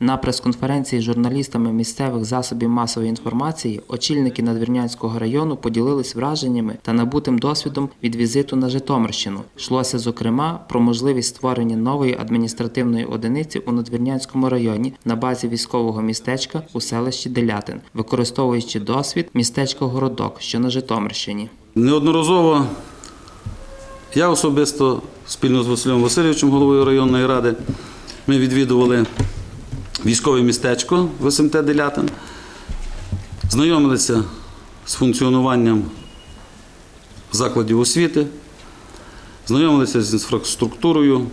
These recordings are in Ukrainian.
На прес-конференції з журналістами місцевих засобів масової інформації очільники Надвірнянського району поділились враженнями та набутим досвідом від візиту на Житомирщину. Йшлося зокрема про можливість створення нової адміністративної одиниці у Надвірнянському районі на базі військового містечка у селищі Делятин, використовуючи досвід містечка Городок, що на Житомирщині. Неодноразово я особисто спільно з Василем Васильовичем, головою районної ради, ми відвідували військове містечко в СМТ Делятин, знайомилися з функціонуванням закладів освіти, знайомилися з інфраструктурою,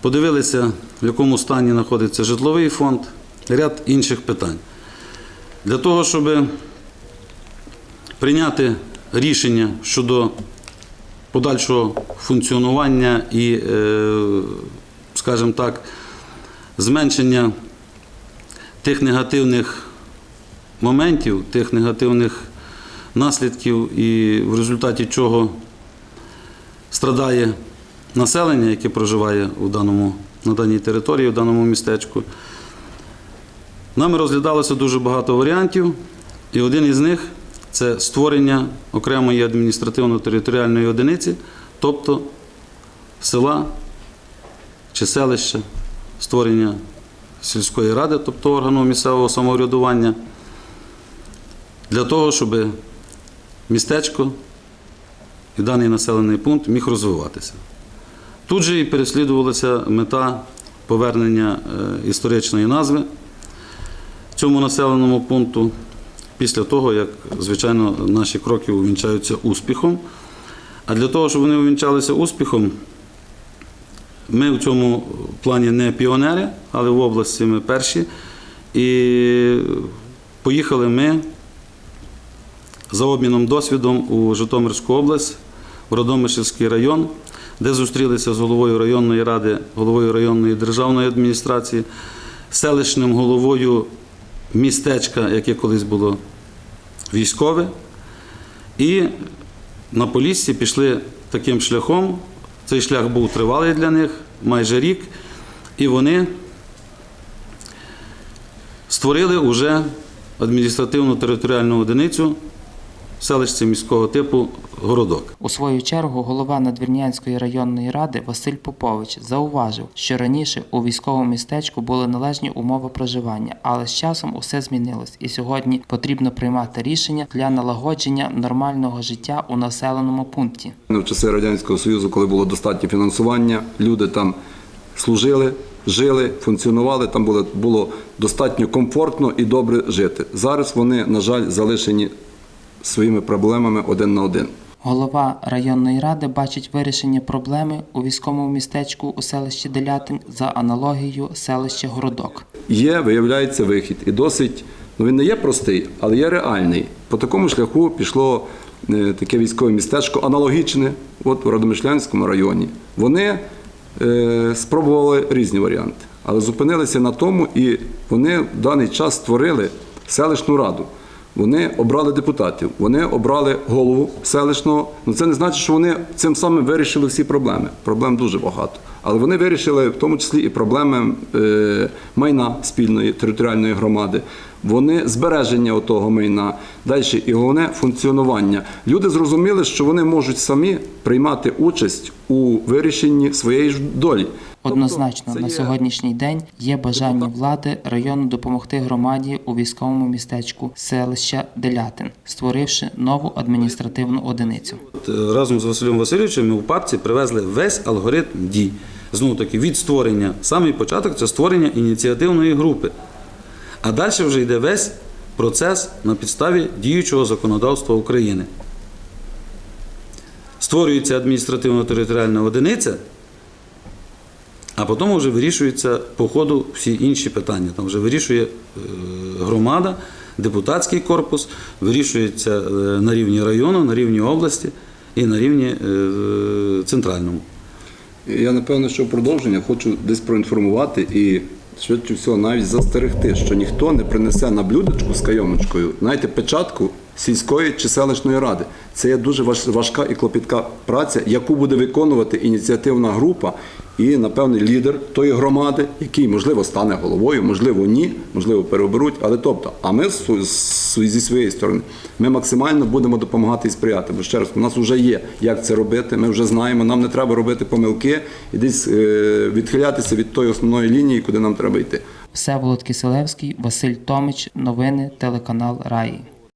подивилися, в якому стані знаходиться житловий фонд, ряд інших питань. Для того, щоб прийняти рішення щодо подальшого функціонування і, е, скажімо так, зменшення тих негативних моментів, тих негативних наслідків, і в результаті чого страдає населення, яке проживає у даному, на даній території, у даному містечку. Нами розглядалося дуже багато варіантів, і один із них це створення окремої адміністративно-територіальної одиниці, тобто села чи селища, створення сільської ради, тобто органу місцевого самоврядування, для того, щоб містечко і даний населений пункт міг розвиватися. Тут же і переслідувалася мета повернення е, історичної назви цьому населеному пункту після того, як, звичайно, наші кроки увінчаються успіхом. А для того, щоб вони увінчалися успіхом, ми в цьому плані не піонери, але в області ми перші. І поїхали ми за обміном досвідом у Житомирську область, в Родомишльський район, де зустрілися з головою районної ради, головою районної державної адміністрації, селищним головою містечка, яке колись було військове. І на Поліссі пішли таким шляхом. Цей шлях був тривалий для них, майже рік, і вони створили вже адміністративну територіальну одиницю селищці міського типу Городок. У свою чергу голова Надвірнянської районної ради Василь Попович зауважив, що раніше у військовому містечку були належні умови проживання, але з часом усе змінилось, і сьогодні потрібно приймати рішення для налагодження нормального життя у населеному пункті. В часи Радянського Союзу, коли було достатнє фінансування, люди там служили, жили, функціонували, там було, було достатньо комфортно і добре жити. Зараз вони, на жаль, залишені своїми проблемами один на один. Голова районної ради бачить вирішення проблеми у військовому містечку у селищі Делятин за аналогією селища Городок. Є, виявляється, вихід. І досить, ну він не є простий, але є реальний. По такому шляху пішло е, таке військове містечко, аналогічне, от у Радомишлянському районі. Вони е, спробували різні варіанти, але зупинилися на тому, і вони в даний час створили селищну раду. Вони обрали депутатів, вони обрали голову селищного. Ну це не значить, що вони цим самим вирішили всі проблеми. Проблем дуже багато. Але вони вирішили в тому числі і проблеми е, майна спільної територіальної громади. Вони збереження того майна, далі і головне функціонування. Люди зрозуміли, що вони можуть самі приймати участь у вирішенні своєї ж долі. Однозначно, Тобто на сьогоднішній день є бажання влади району допомогти громаді у військовому містечку селища Делятин, створивши нову адміністративну одиницю. Е, Разом з Василем Васильовичем ми в папці привезли весь алгоритм дій. Знову таки, від створення, самий початок це створення ініціативної групи. А далі вже йде весь процес на підставі діючого законодавства України. Створюється адміністративно-територіальна одиниця, а потім вже вирішуються по ходу всі інші питання. Там вже вирішує е, громада, депутатський корпус, вирішується е, на рівні району, на рівні області і на рівні е, центральному. Я напевно, що в продовження хочу десь проінформувати і швидше всього навіть застерегти, що ніхто не принесе на блюдечку з кайомочкою, знаєте, печатку сільської чи селищної ради. Це є дуже важка і клопітка праця, яку буде виконувати ініціативна група і, напевне, лідер тої громади, який, можливо, стане головою, можливо, ні, можливо, переоберуть. Але тобто, а ми зі своєї сторони ми максимально будемо допомагати і сприяти. Бо ще раз, у нас вже є, як це робити. Ми вже знаємо, нам не треба робити помилки і десь е, відхилятися від тої основної лінії, куди нам треба йти. Всеволод Киселевський, Василь Томич, новини, телеканал Раї.